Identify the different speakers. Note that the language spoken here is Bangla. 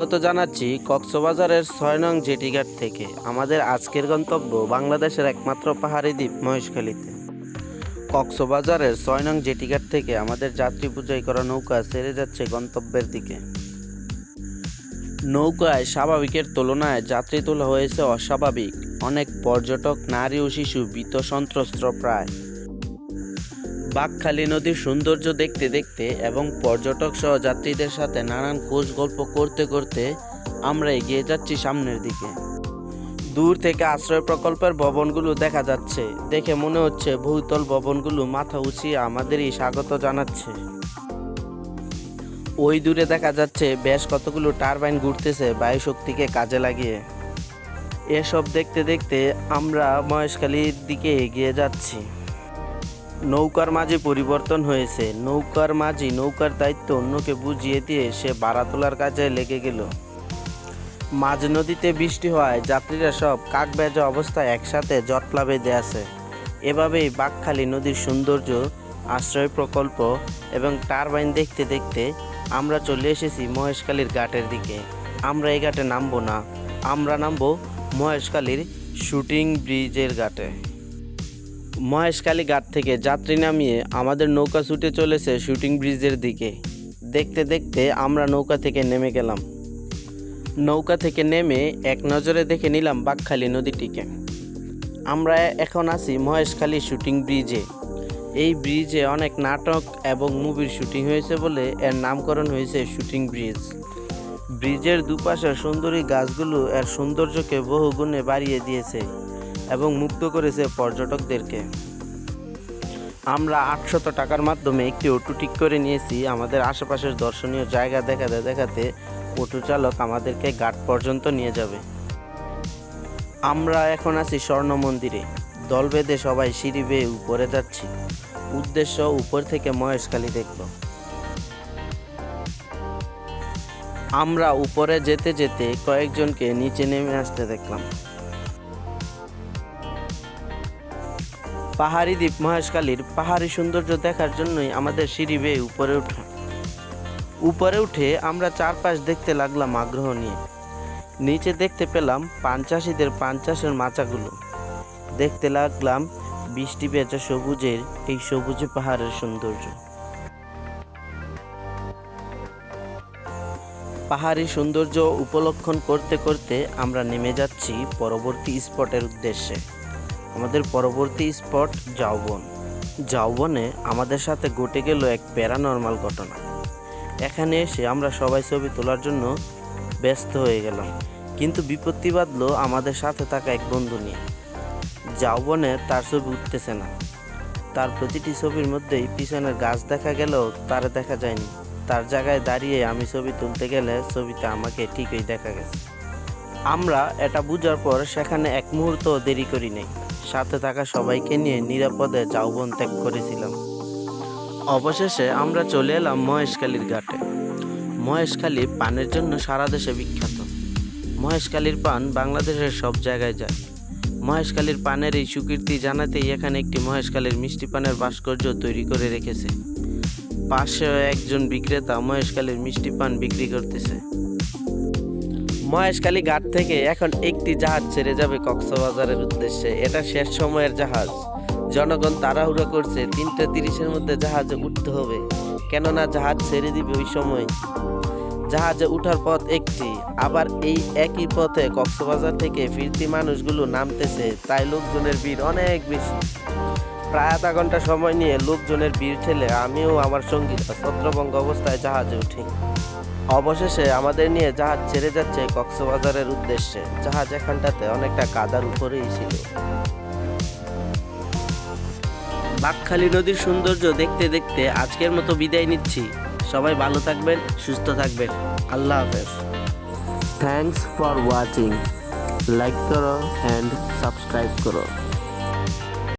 Speaker 1: স্বাগত জানাচ্ছি কক্সবাজারের ছয় নং জেটিঘাট থেকে। আমাদের আজকের গন্তব্য বাংলাদেশের একমাত্র পাহাড়ি দ্বীপ মহেশখালীতে। কক্সবাজারের ছয় নং জেটিঘাট থেকে আমাদের যাত্রী পূজাই করা নৌকা সেরে যাচ্ছে গন্তব্যের দিকে। নৌকায় স্বাভাবিকের তুলনায় যাত্রী তোলা হয়েছে অস্বাভাবিক। অনেক পর্যটক, নারী ও শিশু ভীত সন্ত্রস্ত প্রায়। বাঘখালী নদীর সৌন্দর্য দেখতে দেখতে এবং পর্যটক সহ যাত্রীদের সাথে নানান খোঁজ গল্প করতে করতে আমরা এগিয়ে যাচ্ছি সামনের দিকে। দূর থেকে আশ্রয় প্রকল্পের ভবনগুলো দেখা যাচ্ছে। দেখে মনে হচ্ছে বহুতল ভবনগুলো মাথা উঁচিয়ে আমাদেরই স্বাগত জানাচ্ছে। ওই দূরে দেখা যাচ্ছে বেশ কতগুলো টারবাইন ঘুরতেছে বায়ু শক্তিকে কাজে লাগিয়ে। এসব দেখতে দেখতে আমরা মহেশখালীর দিকে এগিয়ে যাচ্ছি। নৌকার মাঝে পরিবর্তন হয়েছে। নৌকার মাঝি, নৌকার দায়িত্ব অন্যকে বুঝিয়ে দিয়ে সে ভাড়া তোলার কাজে লেগে গেল। মাঝ নদীতে বৃষ্টি হওয়ায় যাত্রীরা সব কাক বেজা অবস্থায় একসাথে জটলা বেঁধে আছে। এভাবেই বাঘখালী নদীর সৌন্দর্য, আশ্রয় প্রকল্প এবং টারবাইন দেখতে দেখতে আমরা চলে এসেছি মহেশখালীর ঘাটের দিকে। আমরা এই ঘাটে নামবো না। আমরা নামবো মহেশখালীর শুটিং ব্রিজের ঘাটে। মহেশখালী ঘাট থেকে যাত্রী নামিয়ে আমাদের নৌকা ছুটে চলেছে শুটিং ব্রিজের দিকে। দেখতে দেখতে আমরা নৌকা থেকে নেমে গেলাম। নৌকা থেকে নেমে এক নজরে দেখে নিলাম বাঘখালী নদীটিকে। আমরা এখন আছি মহেশখালী শুটিং ব্রিজে। এই ব্রিজে অনেক নাটক এবং মুভির শুটিং হয়েছে বলে এর নামকরণ হয়েছে শুটিং ব্রিজ। ব্রিজের দুপাশে সুন্দরী গাছগুলো এর সৌন্দর্যকে বহুগুণে বাড়িয়ে দিয়েছে। এবং মুগ্ধ করেছে পর্যটকদেরকে। আমরা আটশত টাকার মাধ্যমে একটি অটো ঠিক করে নিয়েছি। আমাদের আশেপাশের দর্শনীয় জায়গা দেখাতে দেখাতে অটো চালক আমাদেরকে ঘাট পর্যন্ত নিয়ে যাবে। আমরা এখন আছি স্বর্ণ মন্দিরে। দল বেঁধে সবাই সিঁড়ি বেয়ে উপরে যাচ্ছি। উদ্দেশ্য উপর থেকে মহেশখালী দেখব আমরা উপরে যেতে যেতে কয়েকজনকে নিচে নেমে আসতে দেখলাম। পাহাড়ি দ্বীপ মহেশখালীর পাহাড়ি সৌন্দর্য দেখার জন্যই আমাদের সিঁড়ি বেয়ে উপরে ওঠা উপরে উঠে আমরা চারপাশ দেখতে লাগলাম আগ্রহ নিয়ে। নিচে দেখতে পেলাম পাঞ্চাশিদের পাঞ্চাশের মাচাগুলো। দেখতে লাগলাম বৃষ্টি বেচা সবুজের এই সবুজে পাহাড়ের সৌন্দর্য। পাহাড়ি সৌন্দর্য উপলক্ষণ করতে করতে আমরা নেমে যাচ্ছি পরবর্তী স্পটের উদ্দেশ্যে। আমাদের পরবর্তী স্পট জাউবন জাউবনে আমাদের সাথে ঘটে গেল এক প্যারানর্মাল ঘটনা। এখানে এসে আমরা সবাই ছবি তোলার জন্য ব্যস্ত হয়ে গেলাম। কিন্তু বিপত্তি বাঁধলো আমাদের সাথে থাকা এক বন্ধু নিয়ে। জাউবনে তার ছবি উঠতেছে না। তার প্রতিটি ছবির মধ্যেই পিছনের গাছ দেখা গেলেও তার দেখা যায়নি। তার জায়গায় দাঁড়িয়ে আমি ছবি তুলতে গেলে ছবিতে আমাকে ঠিকই দেখা গেছে। আমরা এটা বুঝার পর সেখানে এক মুহূর্ত দেরি করি নাই। সাথে থাকা সবাইকে নিয়ে নিরাপদে জাউবন ত্যাগ করেছিলাম। অবশেষে আমরা চলে এলাম মহেশখালীর ঘাটে। মহেশখালী পানের জন্য সারা দেশে বিখ্যাত। মহেশখালীর পান বাংলাদেশের সব জায়গায় যায়। মহেশখালীর পানের এই স্বীকৃতি জানাতেই এখানে একটি মহেশখালীর মিষ্টি পানের ভাস্কর্য তৈরি করে রেখেছে। পাশেও একজন বিক্রেতা মহেশখালীর মিষ্টি পান বিক্রি করতেছে। মহেশখালী ঘাট থেকে এখন একটি জাহাজ ছেড়ে যাবে কক্সবাজারের উদ্দেশ্যে। এটা শেষ সময়ের জাহাজ। জনগণ তাড়াহুড়ো করছে, তিনটে তিরিশের মধ্যে জাহাজে উঠতে হবে। কেননা জাহাজ ছেড়ে দিবে ওই সময়। জাহাজে উঠার পথ একটি। আবার এই একই পথে কক্সবাজার থেকে ফিরতি মানুষগুলো নামতেছে, তাই লোকজনের ভিড় অনেক বেশি। প্রায় আধা ঘণ্টা সময় নিয়ে লোকজনের ভিড় ঠেলে আমিও আমার সঙ্গীরা ছত্রভঙ্গ অবস্থায় জাহাজে উঠি। অবশেষে আমাদের নিয়ে জাহাজ ছেড়ে যাচ্ছে কক্সবাজারের উদ্দেশ্যে। জাহাজ এখানটাতে অনেকটা কাদার উপরেই ছিল। বাঘখালী নদীর সৌন্দর্য দেখতে দেখতে আজকের মতো বিদায় নিচ্ছি। সবাই ভালো থাকবেন, সুস্থ থাকবেন। আল্লাহ হাফেজ। থ্যাংকস ফর ওয়াচিং লাইক করো অ্যান্ড সাবস্ক্রাইব করো।